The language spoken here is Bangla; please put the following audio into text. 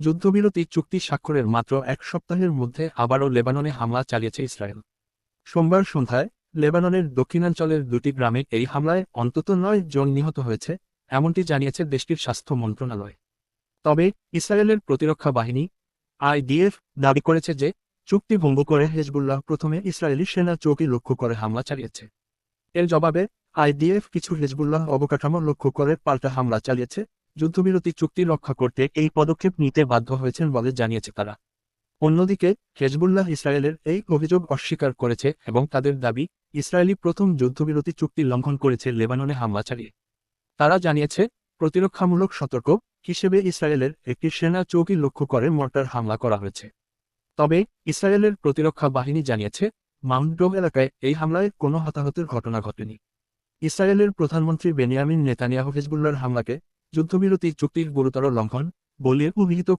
যুদ্ধবিরতি চুক্তি স্বাক্ষরের মাত্র এক সপ্তাহের মধ্যে আবারও লেবাননে হামলা চালিয়েছে ইসরায়েল। সোমবার সন্ধ্যায় লেবাননের দক্ষিণাঞ্চলের দুটি গ্রামে এই হামলায় অন্তত নয় জন নিহত হয়েছে, এমনটি জানিয়েছে দেশটির স্বাস্থ্য মন্ত্রণালয়। তবে ইসরায়েলের প্রতিরক্ষা বাহিনী, আইডিএফ, দাবি করেছে যে চুক্তি ভঙ্গ করে হেজবুল্লাহ প্রথমে ইসরায়েলি সেনা চৌকি লক্ষ্য করে হামলা চালিয়েছে। এর জবাবে আইডিএফ কিছু হেজবুল্লাহ অবকাঠামো লক্ষ্য করে পাল্টা হামলা চালিয়েছে যুদ্ধবিরতি চুক্তি রক্ষা করতে এই পদক্ষেপ নিতে বাধ্য হয়েছেন বলে জানিয়েছে তারা। অন্যদিকে, হেজবুল্লাহ ইসরায়েলের এই অভিযোগ অস্বীকার করেছে এবং তাদের দাবি ইসরায়েলি প্রথম যুদ্ধবিরতি চুক্তি লঙ্ঘন করেছে লেবাননে হামলা চালিয়ে। তারা জানিয়েছে, প্রতিরক্ষামূলক সতর্ক হিসেবে ইসরায়েলের একটি সেনা চৌকি লক্ষ্য করে মর্টার হামলা করা হয়েছে। তবে, ইসরায়েলের প্রতিরক্ষা বাহিনী জানিয়েছে মাউন্টডোভ এলাকায় এই হামলায় কোনো হতাহতের ঘটনা ঘটেনি। ইসরায়েলের প্রধানমন্ত্রী বেনিয়ামিন নেতানিয়াহু হেজবুল্লার হামলাকে যুদ্ধবিরতি চুক্তির গুরুতর লঙ্ঘন বলে অভিহিত